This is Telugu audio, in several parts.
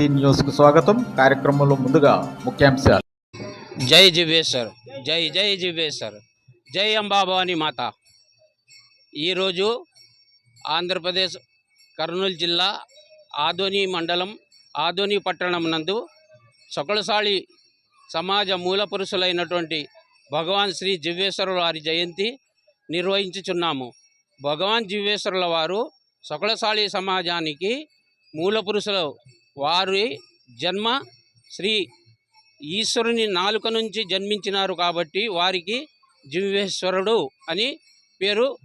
సి న్యూస్కు స్వాగతం. కార్యక్రమంలో ముందుగా ముఖ్యాంశాలు. జై జివేశ్వర్ జై జై జివేశ్వర్ జై అంబాభవాని మాత. ఈరోజు ఆంధ్రప్రదేశ్ కర్నూలు జిల్లా ఆదోని మండలం ఆదోని పట్టణం నందు సొకలసాళి సమాజ మూల పురుషులైనటువంటి భగవాన్ శ్రీ జివ్వేశ్వరుల వారి జయంతి నిర్వహించుచున్నాము. భగవాన్ జివ్వేశ్వరుల వారు సొకలసాళి సమాజానికి మూల పురుషులు వారి జన్మ శ్రీ ఈశ్వరుని నాలుక నుంచి జన్మించినారు కాబట్టి వారికి జివ్వేశ్వరుడు అని పేరు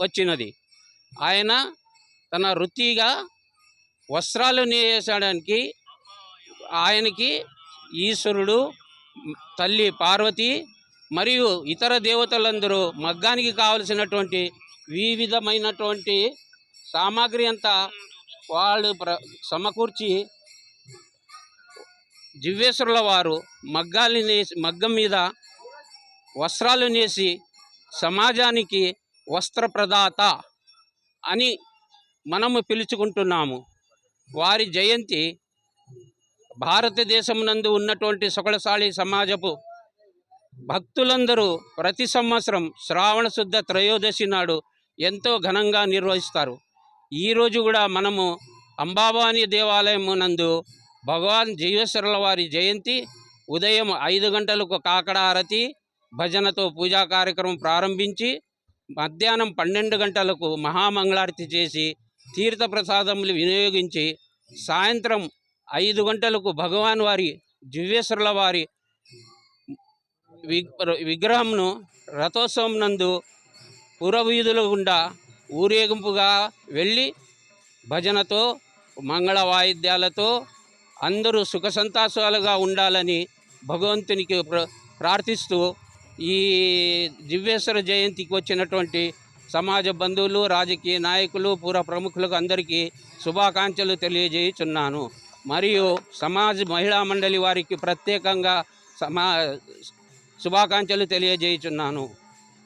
వచ్చినది. ఆయన తన వృత్తిగా వస్త్రాలు నేసాడానికి ఆయనకి ఈశ్వరుడు తల్లి పార్వతి మరియు ఇతర దేవతలందరూ మగ్గానికి కావలసినటువంటి వివిధమైనటువంటి సామాగ్రి అంతా వాళ్ళు ప్ర సమకూర్చి దివ్యేశ్వరుల వారు మగ్గాలు నేసి మగ్గం మీద వస్త్రాలు నేసి సమాజానికి వస్త్ర ప్రదాత అని మనము పిలుచుకుంటున్నాము. వారి జయంతి భారతదేశం నందు ఉన్నటువంటి సొకలసాళి సమాజపు భక్తులందరూ ప్రతి సంవత్సరం శ్రావణ శుద్ధ త్రయోదశి నాడు ఎంతో ఘనంగా నిర్వహిస్తారు. ఈరోజు కూడా మనము అంబాబాని దేవాలయం నందు భగవాన్ జీవేశ్వరుల వారి జయంతి ఉదయం ఐదు గంటలకు కాకడ ఆరతి భజనతో పూజా కార్యక్రమం ప్రారంభించి మధ్యాహ్నం పన్నెండు గంటలకు మహామంగళారతి చేసి తీర్థ ప్రసాదములు వినియోగించి సాయంత్రం ఐదు గంటలకు భగవాన్ వారి దివ్యేశ్వరుల వారి విగ్రహంను రథోత్సవం నందు పురవీధుల గుండా ఊరేగింపుగా వెళ్ళి భజనతో మంగళ వాయిద్యాలతో అందరూ సుఖ సంతాసాలుగా ఉండాలని భగవంతునికి ప్ర- ప్రార్థిస్తూ ఈ దివ్యేశ్వర జయంతికి వచ్చినటువంటి సమాజ బంధువులు రాజకీయ నాయకులు పూర్వ ప్రముఖులకు అందరికీ శుభాకాంక్షలు తెలియజేయుచున్నాను. మరియు సమాజ్ మహిళా మండలి వారికి ప్రత్యేకంగా సమా శుభాకాంక్షలు తెలియజేయుచున్నాను.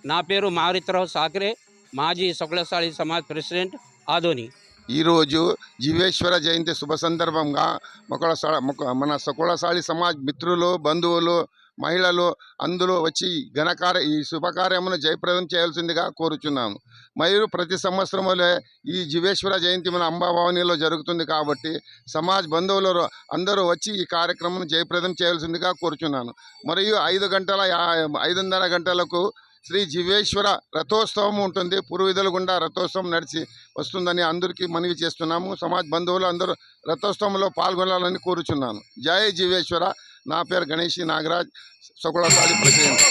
నా పేరు మారిత్రావు సాకరే. మాజీ సకులసాలి సమాజ్ ప్రెసిడెంట్ ఆదోని. ఈరోజు జీవేశ్వర జయంతి శుభ సందర్భంగా మొక్కల మన సకుళసాలి సమాజ్ మిత్రులు బంధువులు మహిళలు అందులో వచ్చి ఘనకార్య ఈ శుభకార్యమును జయప్రదం చేయాల్సిందిగా కోరుచున్నాము. మరియు ప్రతి సంవత్సరములే ఈ జీవేశ్వర జయంతి మన అంబాభవనిలో జరుగుతుంది కాబట్టి సమాజ్ బంధువులు అందరూ వచ్చి ఈ కార్యక్రమం జయప్రదం చేయాల్సిందిగా కోరుచున్నాను. మరియు ఐదు గంటల ఐదున్నర గంటలకు శ్రీ జీవేశ్వర రథోత్సవం ఉంటుంది. పూర్వీధుల గుండా రథోత్సవం నడిచి వస్తుందని అందరికీ మనవి చేస్తున్నాము. సమాజ్ బంధువులు అందరూ రథోత్సవంలో పాల్గొనాలని కోరుచున్నాను. జయ జీవేశ్వర. నా పేరు గణేష్ నాగరాజ్. సకుళసాలి ప్రెసిడెంట్